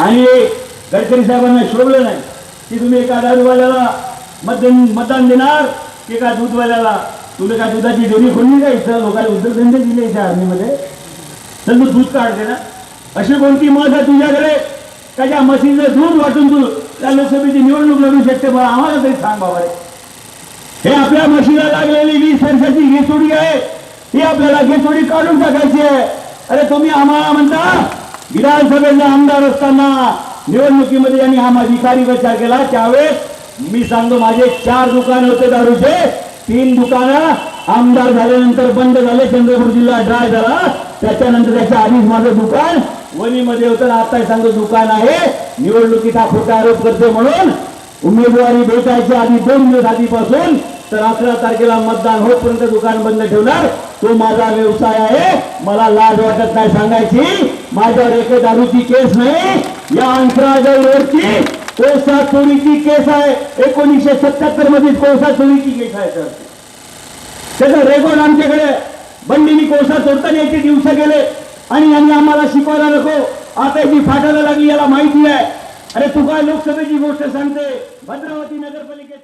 आणि गडकरी साहेबांना शोभलं नाही की तुम्ही एका दारूवाल्याला मतदान मतदान देणार की एका दूधवाल्याला? तुम्ही काय दुधाची डेअरी खोलली का इथं? लोकांना उद्योगधंदे दिले त्या आर्मीमध्ये. तर तू दूध काढते ना अशी कोणती मत आहे तुझ्याकडे? का ज्या म्हशीचं दूध वाटून तू त्या लोकसभेची निवडणूक लढू शकते? मला आम्हाला तरी सांग बाबा रे. हे आपल्या म्हशीला लागलेली वीस वर्षाची घेसोडी आहे. ही आपल्याला घेसोडी काढून टाकायची आहे. अरे तुम्ही आम्हाला म्हणता विधानसभेचे आमदार असताना निवडणुकीमध्ये यांनी हा अधिकारी विचार केला. त्यावेळेस मी सांगतो माझे चार दुकान होते दारूचे. तीन दुकानं आमदार झाल्यानंतर बंद झाले. चंद्रपूर जिल्हा ड्राय झाला. त्याच्यानंतर त्याच्या आधीच माझं दुकान वणीमध्ये होतं. आता सांगतो दुकान आहे. निवडणुकीत हा खोटा आरोप करतो म्हणून उमेदवारी भेटायच्या आधी दोन दिवस आधीपासून तर अकरा तारखेला मतदान होईपर्यंत दुकान बंद ठेवणार. तो माझा व्यवसाय आहे. मला लाज वाटत नाही सांगायची. माझ्यावर एक दारूची केस नाही या अंतराजावरची कोळसा चोरीची केस आहे. एकोणीसशे सत्याहत्तरमध्ये कोळसा चोरीची केस आहे तर त्याचा रेकॉर्ड आमच्याकडे बंडीनी कोळसा चोरताना याचे दिवस गेले आणि यांनी आम्हाला शिकवायला नको. आता जी फाटायला लागली याला माहिती आहे. अरे तू काय लोकसभेची गोष्ट सांगते? भद्रावती नगरपालिकेत